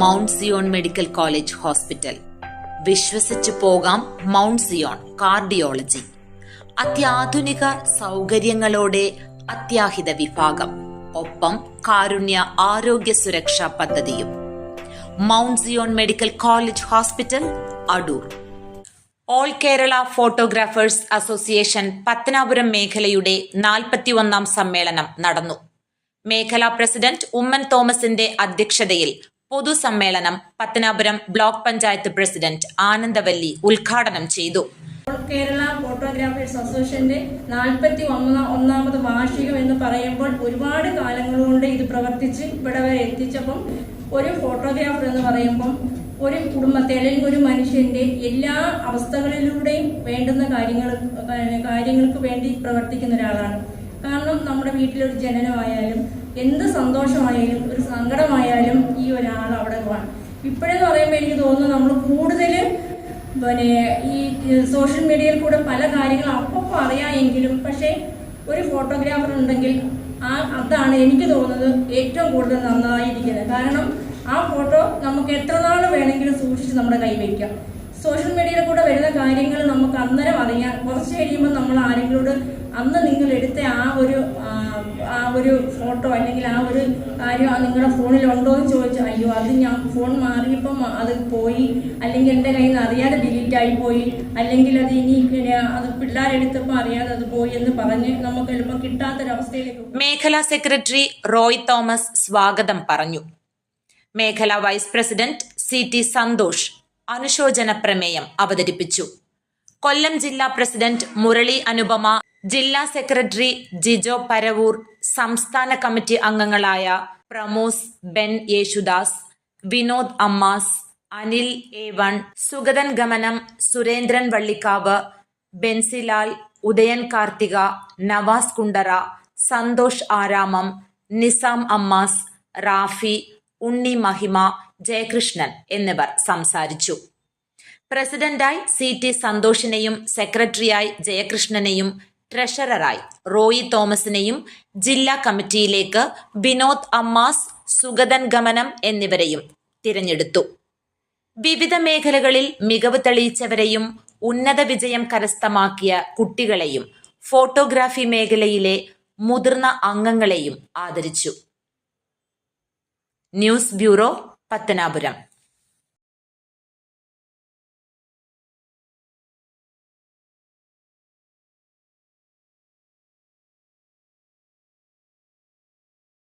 Mount Zion medical college hospital. വിശ്വസിച്ചു പോകാം mount Zion cardiology. അത്യാധുനിക സൗകര്യങ്ങളോടെ അത്യാഹിത വിഭാഗം. ഒപ്പം കാരുണ്യ ആരോഗ്യ സുരക്ഷാ പദ്ധതിയും. Mount Zion medical college hospital Adoor. All Kerala photographers association Pathanapuram മേഖലയുടെ നാൽപ്പത്തിയൊന്നാം സമ്മേളനം നടന്നു. മേഖലാ പ്രസിഡന്റ് ഉമ്മൻ തോമസിന്റെ അധ്യക്ഷതയിൽ പൊതുസമ്മേളനം പത്തനാപുരം ബ്ലോക്ക് പഞ്ചായത്ത് പ്രസിഡന്റ് ആനന്ദവല്ലി ഉദ്ഘാടനം ചെയ്തു. കേരള ഫോട്ടോഗ്രാഫേഴ്സ് അസോസിയേഷന്റെ നാൽപ്പത്തി ഒന്നാം ഒന്നാമത് വാർഷികം എന്ന് പറയുമ്പോൾ ഒരുപാട് കാലങ്ങൾ കൊണ്ട് ഇത് പ്രവർത്തിച്ച് ഇവിടെ വരെ എത്തിച്ചപ്പം ഒരു ഫോട്ടോഗ്രാഫർ എന്ന് പറയുമ്പം ഒരു കുടുംബത്തെ അല്ലെങ്കിൽ ഒരു മനുഷ്യന്റെ എല്ലാ അവസ്ഥകളിലൂടെയും വേണ്ടുന്ന കാര്യങ്ങൾ കാര്യങ്ങൾക്ക് വേണ്ടി പ്രവർത്തിക്കുന്ന ഒരാളാണ്. കാരണം നമ്മുടെ വീട്ടിലൊരു ജനനമായാലും എന്ത് സന്തോഷമായാലും ഒരു സങ്കടമായാലും ഇപ്പോഴെന്ന് പറയുമ്പോൾ എനിക്ക് തോന്നുന്നു നമ്മൾ കൂടുതൽ പിന്നെ ഈ സോഷ്യൽ മീഡിയയിൽ കൂടെ പല കാര്യങ്ങളും അപ്പം അറിയാമെങ്കിലും പക്ഷേ ഒരു ഫോട്ടോഗ്രാഫർ ഉണ്ടെങ്കിൽ ആ അതാണ് എനിക്ക് തോന്നുന്നത് ഏറ്റവും കൂടുതൽ നന്നായിരിക്കുന്നത്. കാരണം ആ ഫോട്ടോ നമുക്ക് എത്ര നാൾ വേണമെങ്കിലും സൂക്ഷിച്ച് നമ്മുടെ കൈ വയ്ക്കാം സോഷ്യൽ മീഡിയയിൽ കൂടെ വരുന്ന കാര്യങ്ങൾ നമുക്ക് അന്നേരം അറിയാം. കുറച്ച് കഴിയുമ്പോൾ നമ്മൾ ആരെങ്കിലോട് അന്ന് നിങ്ങൾ എടുത്ത ആ ഒരു ആ, ഒരു ഫോട്ടോ അല്ലെങ്കിൽ ആ ഒരു കാര്യം ആ നിങ്ങളുടെ ഫോണിൽ ഉണ്ടോ എന്ന് ചോദിച്ചു. അയ്യോ അത് ഞാൻ ഫോൺ മാറിയപ്പോൾ അത് പോയി. അല്ലെങ്കിൽ എന്റെ കയ്യിൽ നിന്ന് അറിയാതെ ഡിലീറ്റ് ആയി പോയി. അല്ലെങ്കിൽ അത് ഇനി അത് പിള്ളേരെടുത്തപ്പോൾ അറിയാതെ അത് പോയി എന്ന് പറഞ്ഞ് നമുക്ക് എളുപ്പം കിട്ടാത്തൊരവസ്ഥയിലേക്ക്. മേഖലാ സെക്രട്ടറി റോയ് തോമസ് സ്വാഗതം പറഞ്ഞു. മേഖലാ vice president C T Santhosh അനുശോചന പ്രമേയം അവതരിപ്പിച്ചു. കൊല്ലം ജില്ലാ പ്രസിഡന്റ് മുരളി അനുപമ ജില്ലാ സെക്രട്ടറി ജിജോ പരവൂർ സംസ്ഥാന കമ്മിറ്റി അംഗങ്ങളായ Pramos Ben Yesudas Vinod Ammas Anil A one Sugathan ഗമനം സുരേന്ദ്രൻ വള്ളിക്കാവ് ബെൻസിലാൽ ഉദയൻ കാർത്തിക നവാസ് കുണ്ടറ സന്തോഷ് ആരാമം നിസാം അമ്മാസ് റാഫി ഉണ്ണി മഹിമ ജയകൃഷ്ണൻ എന്നിവർ സംസാരിച്ചു. പ്രസിഡന്റായി സി ടി സന്തോഷിനെയും സെക്രട്ടറിയായി ജയകൃഷ്ണനെയും ട്രഷററായി. റോയി തോമസിനെയും ജില്ലാ കമ്മിറ്റിയിലേക്ക് വിനോദ് അമ്മാസ് സുഗതൻ ഗമനം എന്നിവരെയും തിരഞ്ഞെടുത്തു. വിവിധ മേഖലകളിൽ മികവ് തെളിയിച്ചവരെയും ഉന്നത വിജയം കരസ്ഥമാക്കിയ കുട്ടികളെയും ഫോട്ടോഗ്രാഫി മേഖലയിലെ മുതിർന്ന അംഗങ്ങളെയും ആദരിച്ചു. News bureau Pathanapuram.